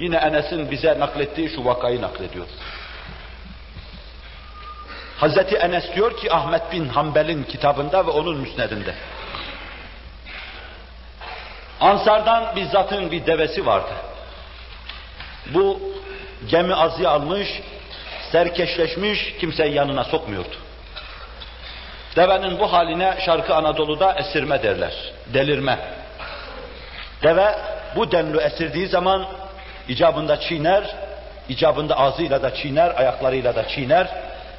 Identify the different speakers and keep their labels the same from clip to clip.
Speaker 1: yine Enes'in bize naklettiği şu vakayı naklediyor. Hazreti Enes diyor ki Ahmet bin Hanbel'in kitabında ve onun müsnedinde. Ansardan bizzatın bir devesi vardı. Bu gemi azıya almış, serkeşleşmiş, kimseyi yanına sokmuyordu. Devenin bu haline Şarkı Anadolu'da esirme derler, delirme. Deve bu denli esirdiği zaman icabında çiğner, icabında ağzıyla da çiğner, ayaklarıyla da çiğner,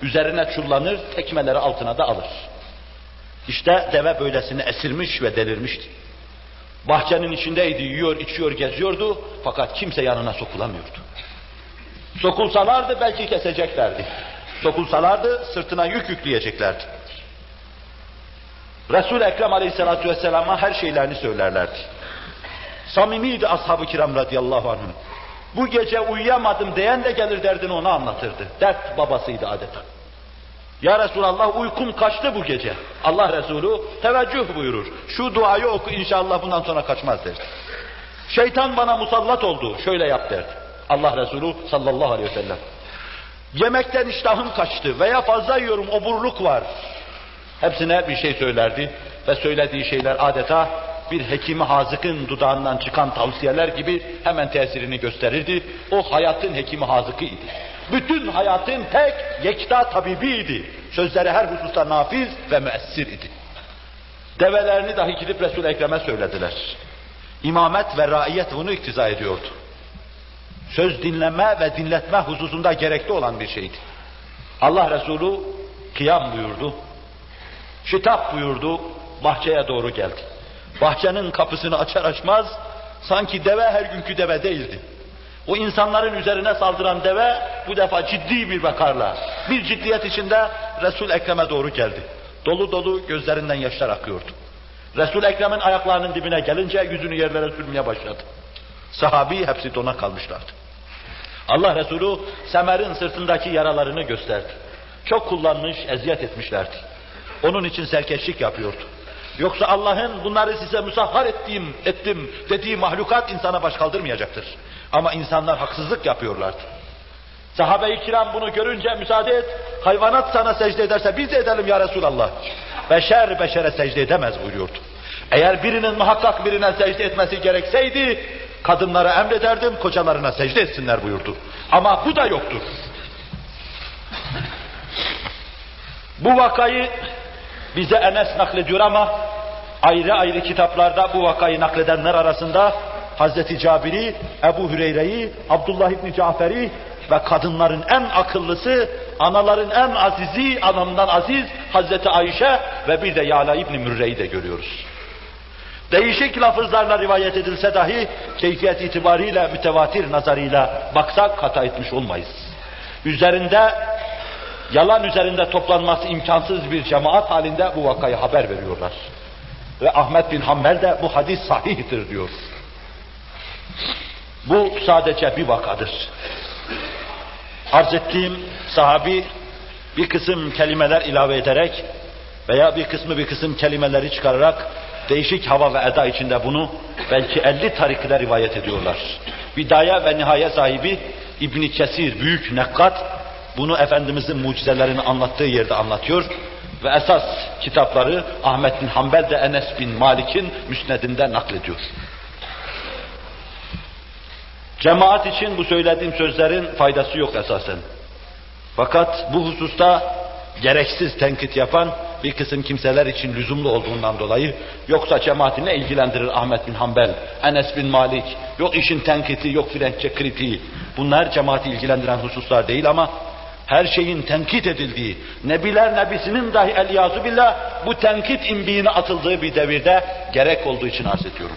Speaker 1: üzerine çullanır, tekmeleri altına da alır. İşte deve böylesine esirmiş ve delirmişti. Bahçenin içindeydi, yiyor, içiyor, geziyordu fakat kimse yanına sokulamıyordu. Sokulsalardı belki keseceklerdi. Sokulsalardı sırtına yük yükleyeceklerdi. Resul-i Ekrem Aleyhisselatü Vesselam'a her şeylerini söylerlerdi. Samimiydi ashab-ı kiram radıyallahu anhüm. Bu gece uyuyamadım diyen de gelir derdini ona anlatırdı. Dert babasıydı adeta. Ya Resulallah uykum kaçtı bu gece. Allah Resulü teveccüh buyurur. Şu duayı oku inşallah bundan sonra kaçmaz derdi. Şeytan bana musallat oldu. Şöyle yap derdi. Allah Resulü sallallahu aleyhi ve sellem. Yemekten iştahım kaçtı veya fazla yiyorum oburluk var. Hepsine bir şey söylerdi ve söylediği şeyler adeta bir hekimi hazıkın dudağından çıkan tavsiyeler gibi hemen tesirini gösterirdi. O hayatın hekimi hazıkı idi. Bütün hayatın tek yekta tabibiydi. Sözleri her hususta nafiz ve müessir idi. Develerini dahi gidip Resul-i Ekrem'e söylediler. İmamet ve raiyet bunu iktiza ediyordu. Söz dinleme ve dinletme hususunda gerekli olan bir şeydi. Allah Resulü kıyam buyurdu. Şitap buyurdu. Bahçeye doğru geldi. Bahçenin kapısını açar açmaz sanki deve her günkü deve değildi. O insanların üzerine saldıran deve bu defa ciddi bir vakarla, bir ciddiyet içinde Resul Ekrem'e doğru geldi. Dolu dolu gözlerinden yaşlar akıyordu. Resul Ekrem'in ayaklarının dibine gelince yüzünü yerlere sürmeye başladı. Sahabi hepsi dona kalmışlardı. Allah Resulü Semer'in sırtındaki yaralarını gösterdi. Çok kullanmış, eziyet etmişlerdi. Onun için serkeşlik yapıyordu. Yoksa Allah'ın bunları size musahhar ettiğim, ettim dediği mahlukat insana baş kaldırmayacaktır. Ama insanlar haksızlık yapıyorlardı. Sahabe-i kiram bunu görünce müsaade et, hayvanat sana secde ederse biz de edelim ya Resulallah. Beşer beşere secde edemez buyuruyordu. Eğer birinin muhakkak birine secde etmesi gerekseydi, kadınlara emrederdim, kocalarına secde etsinler buyurdu. Ama bu da yoktur. Bu vakayı bize Enes naklediyor ama ayrı ayrı kitaplarda bu vakayı nakledenler arasında Hazreti Cabir'i, Ebu Hüreyre'yi, Abdullah İbni Cafer'i ve kadınların en akıllısı, anaların en azizi, anamdan aziz Hazreti Ayşe ve bir de Yala İbni Mürre'yi de görüyoruz. Değişik lafızlarla rivayet edilse dahi keyfiyet itibariyle mütevatir nazarıyla baksak hata etmiş olmayız. Üzerinde yalan üzerinde toplanması imkansız bir cemaat halinde bu vakayı haber veriyorlar. Ve Ahmet bin Hanbel de bu hadis sahihtir diyor. Bu sadece bir vakadır. Arz ettiğim sahabi bir kısım kelimeler ilave ederek veya bir kısmı bir kısım kelimeleri çıkararak değişik hava ve eda içinde bunu belki 50 tarikle rivayet ediyorlar. Bidaya ve nihaye sahibi İbni Kesir, büyük nekkat, bunu Efendimizin mucizelerini anlattığı yerde anlatıyor ve esas kitapları Ahmet bin Hanbel de Enes bin Malik'in müsnedinde naklediyor. Cemaat için bu söylediğim sözlerin faydası yok esasen. Fakat bu hususta gereksiz tenkit yapan bir kısım kimseler için lüzumlu olduğundan dolayı yoksa cemaati ne ilgilendirir Ahmet bin Hanbel, Enes bin Malik, yok işin tenkiti, yok filenkçe kritiği. Bunlar cemaati ilgilendiren hususlar değil ama her şeyin tenkit edildiği, Nebiler Nebisi'nin dahi eliyazu billah bu tenkit imbiğine atıldığı bir devirde gerek olduğu için arz ediyorum.